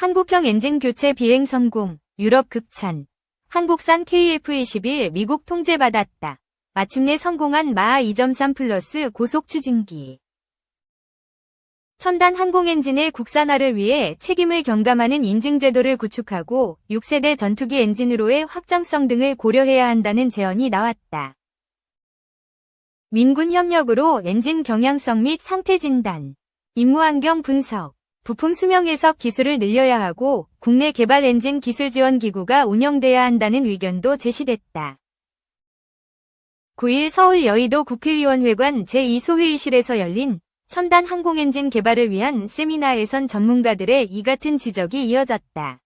한국형 엔진 교체 비행 성공, 유럽 극찬. 한국산 KF-21 미국 통제받았다. 마침내 성공한 마하 2.3 플러스 고속 추진기. 첨단 항공 엔진의 국산화를 위해 책임을 경감하는 인증 제도를 구축하고 6세대 전투기 엔진으로의 확장성 등을 고려해야 한다는 제언이 나왔다. 민군 협력으로 엔진 경향성 및 상태 진단, 임무 환경 분석, 부품 수명 해석 기술을 늘려야 하고 국내 개발 엔진 기술 지원 기구가 운영돼야 한다는 의견도 제시됐다. 9일 서울 여의도 국회의원회관 제2소회의실에서 열린 첨단 항공 엔진 개발을 위한 세미나에선 전문가들의 이 같은 지적이 이어졌다.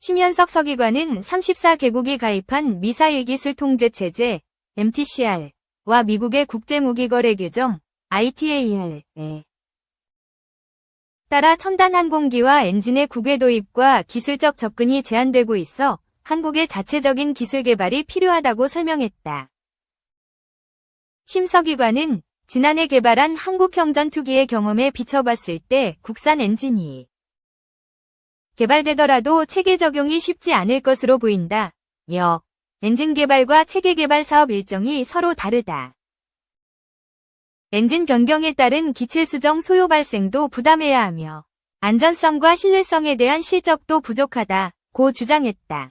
심현석 서기관은 34개국이 가입한 미사일 기술 통제 체제 MTCR와 미국의 국제무기거래 규정 ITAR에 따라 첨단 항공기와 엔진의 국외 도입과 기술적 접근이 제한되고 있어 한국의 자체적인 기술 개발이 필요하다고 설명했다. 심서기관은 지난해 개발한 한국형 전투기의 경험에 비춰봤을 때 국산 엔진이 개발되더라도 체계 적용이 쉽지 않을 것으로 보인다. 며 엔진 개발과 체계 개발 사업 일정이 서로 다르다. 엔진 변경에 따른 기체 수정 소요 발생도 부담해야 하며 안전성과 신뢰성에 대한 실적도 부족하다. 고 주장했다.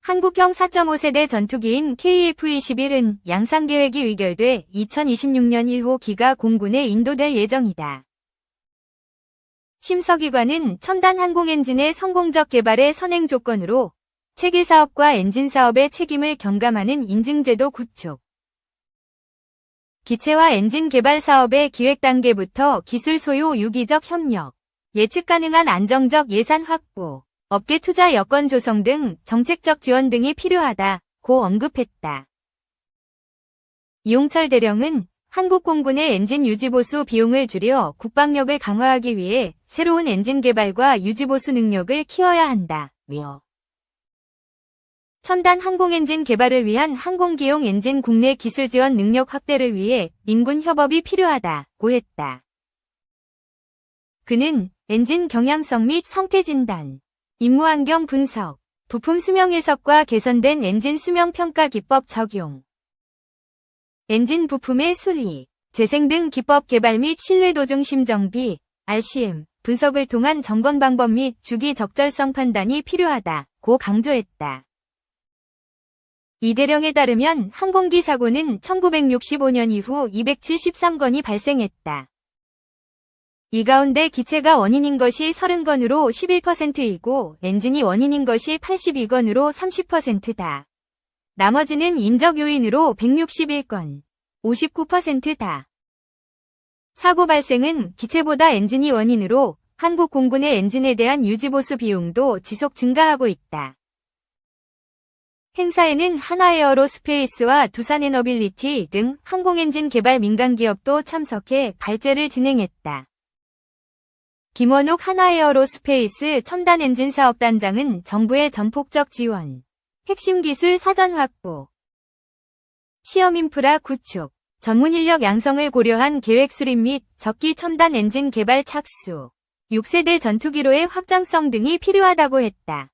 한국형 4.5세대 전투기인 KF-21은 양산 계획이 의결돼 2026년 1호 기가 공군에 인도될 예정이다. 심서기관은 첨단 항공 엔진의 성공적 개발의 선행 조건으로 체계 사업과 엔진 사업의 책임을 경감하는 인증제도 구축, 기체와 엔진 개발 사업의 기획 단계부터 기술 소요 유기적 협력, 예측 가능한 안정적 예산 확보, 업계 투자 여건 조성 등 정책적 지원 등이 필요하다. 고 언급했다. 이용철 대령은 한국 공군의 엔진 유지보수 비용을 줄여 국방력을 강화하기 위해 새로운 엔진 개발과 유지보수 능력을 키워야 한다. 며 첨단 항공엔진 개발을 위한 항공기용 엔진 국내 기술 지원 능력 확대를 위해 민군 협업이 필요하다고 했다. 그는 엔진 경향성 및 상태 진단, 임무 환경 분석, 부품 수명 해석과 개선된 엔진 수명 평가 기법 적용, 엔진 부품의 수리, 재생 등 기법 개발 및 신뢰도 중심 정비, RCM, 분석을 통한 점검 방법 및 주기 적절성 판단이 필요하다고 강조했다. 이대령에 따르면 항공기 사고는 1965년 이후 273건이 발생했다. 이 가운데 기체가 원인인 것이 30건으로 11%이고 엔진이 원인인 것이 82건으로 30%다. 나머지는 인적 요인으로 161건, 59%다. 사고 발생은 기체보다 엔진이 원인으로 한국 공군의 엔진에 대한 유지보수 비용도 지속 증가하고 있다. 행사에는 하나에어로스페이스와 두산에너빌리티 등 항공엔진 개발 민간기업도 참석해 발제를 진행했다. 김원욱 하나에어로스페이스 첨단엔진 사업단장은 정부의 전폭적 지원, 핵심 기술 사전 확보, 시험 인프라 구축, 전문 인력 양성을 고려한 계획 수립 및 적기 첨단 엔진 개발 착수, 6세대 전투기로의 확장성 등이 필요하다고 했다.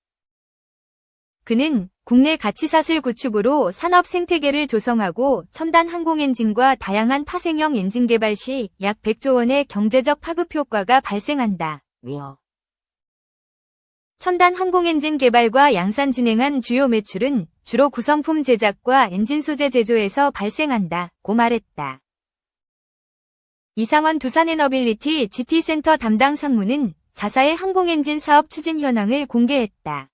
그는 국내 가치사슬 구축으로 산업 생태계를 조성하고 첨단 항공 엔진과 다양한 파생형 엔진 개발 시 약 100조 원의 경제적 파급 효과가 발생한다. 며 첨단 항공 엔진 개발과 양산 진행한 주요 매출은 주로 구성품 제작과 엔진 소재 제조에서 발생한다. 고 말했다. 이상원 두산에너빌리티 GT센터 담당 상무는 자사의 항공엔진 사업 추진 현황을 공개했다.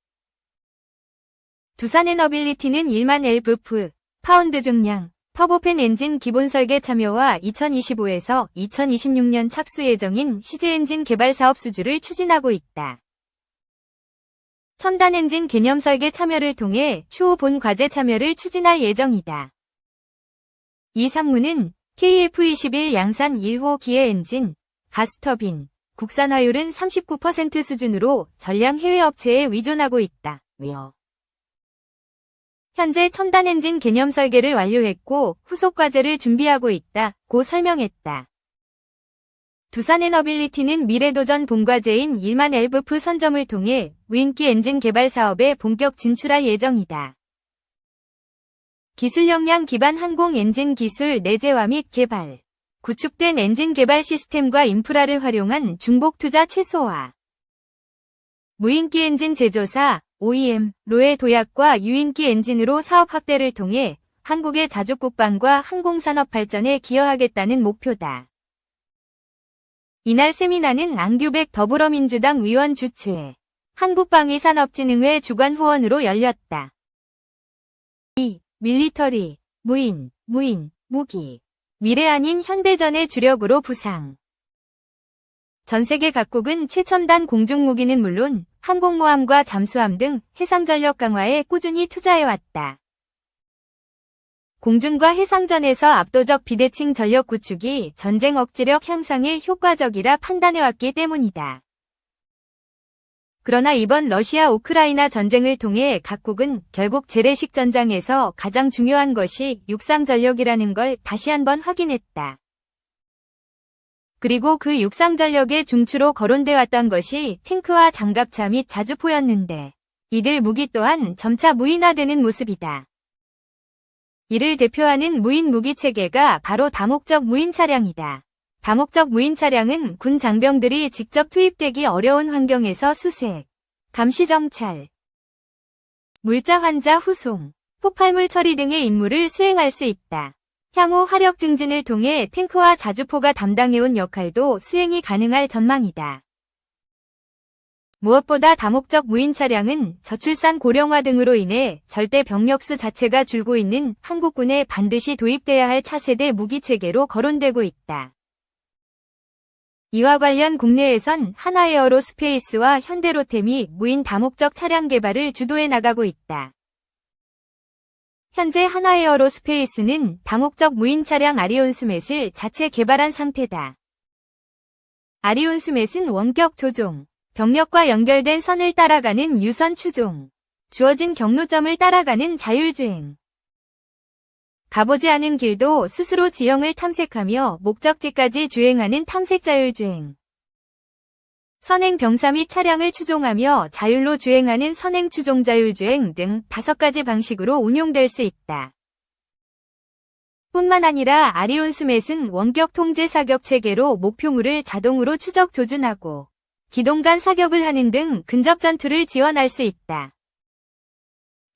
두산에너빌리티는 1만 LVF, 파운드 중량, 터보팬 엔진 기본 설계 참여와 2025에서 2026년 착수 예정인 시제 엔진 개발 사업 수주를 추진하고 있다. 첨단 엔진 개념 설계 참여를 통해 추후 본 과제 참여를 추진할 예정이다. 이 상무는 KF-21 양산 1호 기해 엔진, 가스터빈, 국산화율은 39% 수준으로 전량 해외 업체에 의존하고 있다. 며 현재 첨단 엔진 개념 설계를 완료했고 후속 과제를 준비하고 있다. 고 설명했다. 두산 에너빌리티는 미래도전 본과제인 1만 엘브프 선점을 통해 무인기 엔진 개발 사업에 본격 진출할 예정이다. 기술 역량 기반 항공 엔진 기술 내재화 및 개발, 구축된 엔진 개발 시스템과 인프라를 활용한 중복 투자 최소화, 무인기 엔진 제조사 OEM로의 도약과 유인기 엔진으로 사업 확대를 통해 한국의 자주국방과 항공산업 발전에 기여하겠다는 목표다. 이날 세미나는 앙규백 더불어민주당 의원 주최 한국방위산업진흥회 주관 후원으로 열렸다. 2. 밀리터리, 무인, 무인, 무기. 미래 아닌 현대전의 주력으로 부상. 전 세계 각국은 최첨단 공중무기는 물론 항공모함과 잠수함 등 해상전력 강화에 꾸준히 투자해왔다. 공중과 해상전에서 압도적 비대칭 전력 구축이 전쟁 억지력 향상에 효과적이라 판단해왔기 때문이다. 그러나 이번 러시아 우크라이나 전쟁을 통해 각국은 결국 재래식 전장에서 가장 중요한 것이 육상 전력이라는 걸 다시 한번 확인했다. 그리고 그 육상 전력의 중추로 거론돼 왔던 것이 탱크와 장갑차 및 자주포였는데 이들 무기 또한 점차 무인화되는 모습이다. 이를 대표하는 무인 무기 체계가 바로 다목적 무인 차량이다. 다목적 무인 차량은 군 장병들이 직접 투입되기 어려운 환경에서 수색, 감시 정찰, 물자 환자 후송, 폭발물 처리 등의 임무를 수행할 수 있다. 향후 화력 증진을 통해 탱크와 자주포가 담당해온 역할도 수행이 가능할 전망이다. 무엇보다 다목적 무인 차량은 저출산 고령화 등으로 인해 절대 병력수 자체가 줄고 있는 한국군에 반드시 도입돼야 할 차세대 무기체계로 거론되고 있다. 이와 관련 국내에선 하나에어로 스페이스와 현대로템이 무인 다목적 차량 개발을 주도해 나가고 있다. 현재 하나에어로스페이스는 다목적 무인 차량 아리온스맷을 자체 개발한 상태다. 아리온스맷은 원격 조종, 병력과 연결된 선을 따라가는 유선 추종, 주어진 경로점을 따라가는 자율주행. 가보지 않은 길도 스스로 지형을 탐색하며 목적지까지 주행하는 탐색 자율주행. 선행 병사 및 차량을 추종하며 자율로 주행하는 선행 추종 자율주행 등 다섯 가지 방식으로 운용될 수 있다. 뿐만 아니라 아리온스맷은 원격 통제 사격 체계로 목표물을 자동으로 추적 조준하고 기동간 사격을 하는 등 근접 전투를 지원할 수 있다.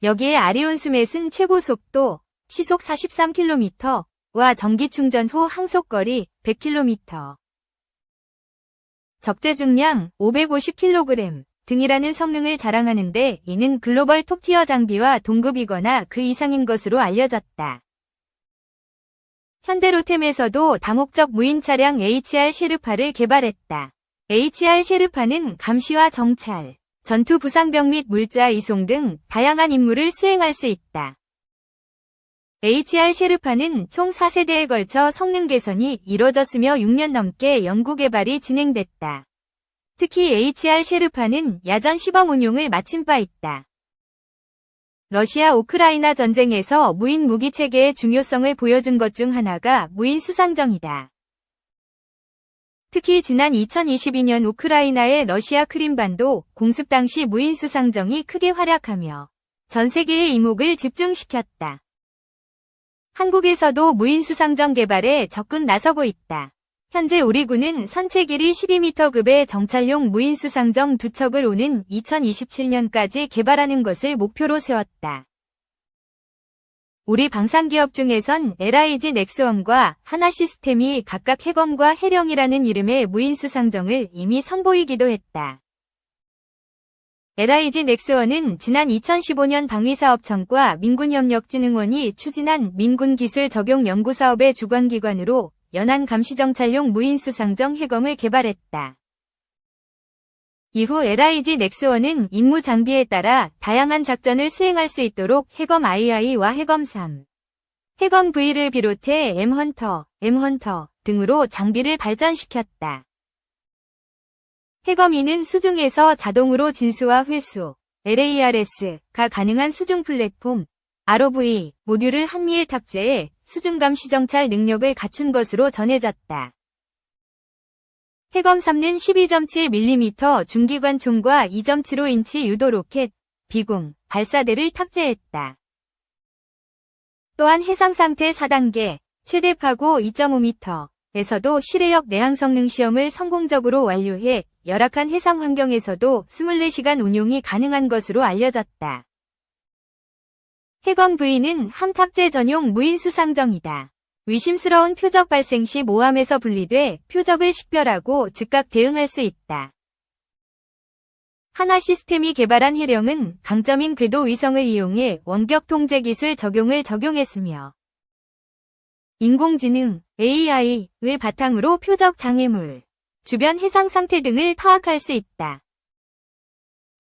여기에 아리온스맷은 최고 속도 시속 43km와 전기 충전 후 항속거리 100km, 적재 중량 550kg 등이라는 성능을 자랑하는데 이는 글로벌 톱티어 장비와 동급이거나 그 이상인 것으로 알려졌다. 현대로템에서도 다목적 무인 차량 HR 셰르파를 개발했다. HR 셰르파는 감시와 정찰, 전투 부상병 및 물자 이송 등 다양한 임무를 수행할 수 있다. HR 셰르파는 총 4세대에 걸쳐 성능 개선이 이뤄졌으며 6년 넘게 연구 개발이 진행됐다. 특히 HR 셰르파는 야전 시범 운용을 마친 바 있다. 러시아 우크라이나 전쟁에서 무인 무기 체계의 중요성을 보여준 것 중 하나가 무인 수상정이다. 특히 지난 2022년 우크라이나의 러시아 크림반도 공습 당시 무인 수상정이 크게 활약하며 전 세계의 이목을 집중시켰다. 한국에서도 무인 수상정 개발에 적극 나서고 있다. 현재 우리 군은 선체 길이 12m급의 정찰용 무인 수상정 두 척을 오는 2027년까지 개발하는 것을 목표로 세웠다. 우리 방산기업 중에선 LIG 넥스원과 하나시스템이 각각 해검과 해령이라는 이름의 무인 수상정을 이미 선보이기도 했다. LIG 넥스원은 지난 2015년 방위사업청과 민군협력진흥원이 추진한 민군기술 적용 연구사업의 주관기관으로 연안 감시정찰용 무인 수상정 해검을 개발했다. 이후 LIG 넥스원은 임무 장비에 따라 다양한 작전을 수행할 수 있도록 해검 II와 해검 3, 해검 V를 비롯해 M헌터, M헌터 등으로 장비를 발전시켰다. 해검 2는 수중에서 자동으로 진수와 회수, LARS가 가능한 수중 플랫폼, ROV 모듈을 한미에 탑재해 수중감 시정찰 능력을 갖춘 것으로 전해졌다. 해검 3는 12.7mm 중기관총과 2.75인치 유도 로켓, 비공, 발사대를 탑재했다. 또한 해상 상태 4단계, 최대 파고 2.5m, 에서도 실외역 내항 성능 시험을 성공적으로 완료해 열악한 해상 환경에서도 24시간 운용이 가능한 것으로 알려졌다. 해건 V는 함탑재 전용 무인 수상정이다. 의심스러운 표적 발생 시 모함에서 분리돼 표적을 식별하고 즉각 대응할 수 있다. 하나 시스템이 개발한 해령은 강점인 궤도 위성을 이용해 원격 통제 기술 적용을 적용했으며 인공지능 AI를 바탕으로 표적 장애물, 주변 해상 상태 등을 파악할 수 있다.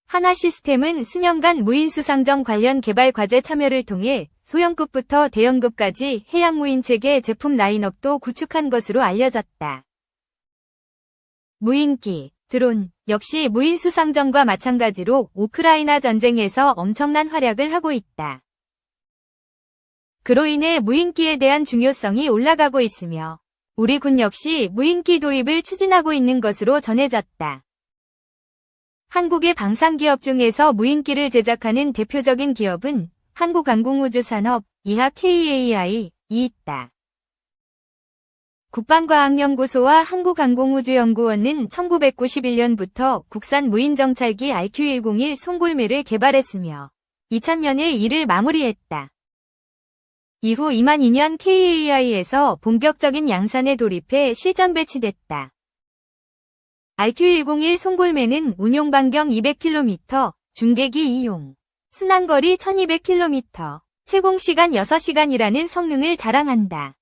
하나 시스템은 수년간 무인수상정 관련 개발 과제 참여를 통해 소형급부터 대형급까지 해양 무인 체계 제품 라인업도 구축한 것으로 알려졌다. 무인기, 드론, 역시 무인수상정과 마찬가지로 우크라이나 전쟁에서 엄청난 활약을 하고 있다. 그로 인해 무인기에 대한 중요성이 올라가고 있으며 우리 군 역시 무인기 도입을 추진하고 있는 것으로 전해졌다. 한국의 방산기업 중에서 무인기를 제작하는 대표적인 기업은 한국항공우주산업, 이하 KAI, 이 있다. 국방과학연구소와 한국항공우주연구원은 1991년부터 국산 무인정찰기 RQ-101 송골매를 개발했으며 2000년에 이를 마무리했다. 이후 2002년 KAI에서 본격적인 양산에 돌입해 실전 배치됐다. RQ101 송골매는 운용 반경 200km, 중계기 이용, 순항거리 1200km, 채공시간 6시간이라는 성능을 자랑한다.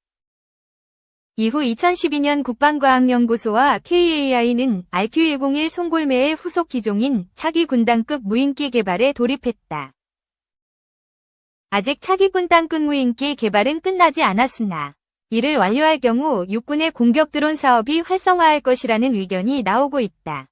이후 2012년 국방과학연구소와 KAI는 RQ101 송골매의 후속 기종인 차기 군단급 무인기 개발에 돌입했다. 아직 차기 군단급 무인기 개발은 끝나지 않았으나 이를 완료할 경우 육군의 공격 드론 사업이 활성화할 것이라는 의견이 나오고 있다.